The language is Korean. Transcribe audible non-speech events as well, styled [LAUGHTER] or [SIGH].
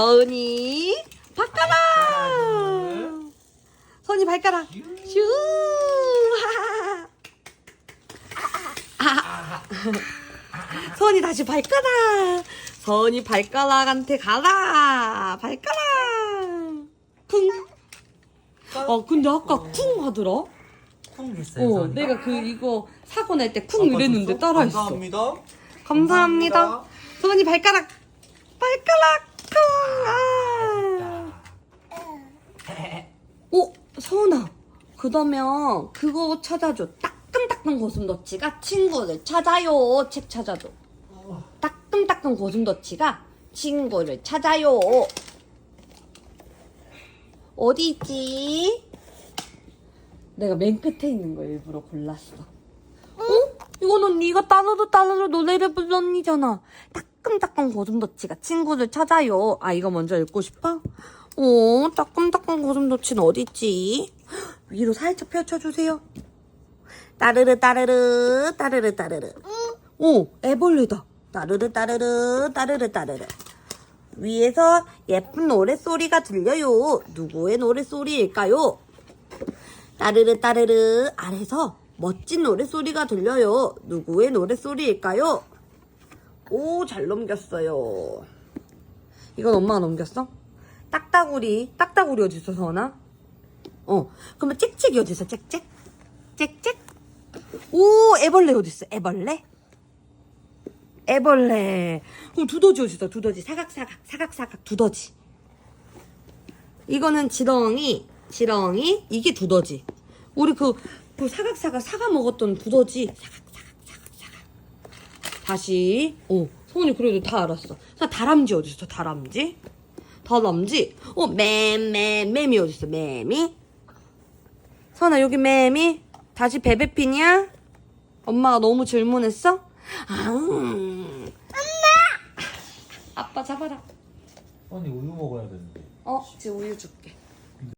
서은이 발가락 서은이 발가락 슈 [LAUGHS] 아. 서은이 다시 발가락 서은이 발가락한테 가라 발가락 쿵 어 근데 아까 쿵 하더라 쿵 했어요. 어? 내가 그 이거 사고 날 때쿵 이랬는데 줬어? 따라했어 감사합니다. 감사합니다. 소은이 발가락, 발가락, 쿵! 아. 오, 서은아. 그러면 그거 찾아줘. 따끔따끔 고슴도치가 친구를 찾아요. 책 찾아줘. 따끔따끔 고슴도치가 친구를 찾아요. 어디 있지? 내가 맨 끝에 있는 거 일부러 골랐어. 어? 이거는 네가 따르르 따르르 노래를 불렀니잖아. 따끔따끔 고슴도치가 친구를 찾아요. 아 이거 먼저 읽고 싶어? 어, 따끔따끔 고슴도치는 어딨지? 위로 살짝 펼쳐주세요. 따르르 따르르 따르르 따르르. 오, 애벌레다. 따르르 따르르 따르르 따르르. 위에서 예쁜 노랫소리가 들려요. 누구의 노랫소리일까요? 따르르 따르르 아래서 멋진 노랫소리가 들려요. 누구의 노랫소리일까요? 오, 잘 넘겼어요. 이건 엄마가 넘겼어? 딱따구리, 딱따구리 어딨어, 서원아? 어, 그러면 짹짹이 어딨어, 짹짹? 짹짹? 오, 애벌레 어딨어, 애벌레? 애벌레. 그럼 두더지 어딨어, 두더지. 사각사각, 사각사각, 두더지. 이거는 지렁이, 지렁이, 이게 두더지. 우리 그, 그 사각사각 사과 먹었던 두더지. 사각사각. 다시. 어, 소은이 그래도 다 알았어. 자, 다람쥐 어딨어, 다람쥐? 다람쥐? 어, 맴, 맴, 맴이 어딨어, 맴이? 선아, 여기 맴이? 다시 베베핀이야? 엄마가 너무 질문했어? 아, 음. 엄마! 아빠 잡아라. 언니 우유 먹어야 되는데. 어, 지금 우유 줄게.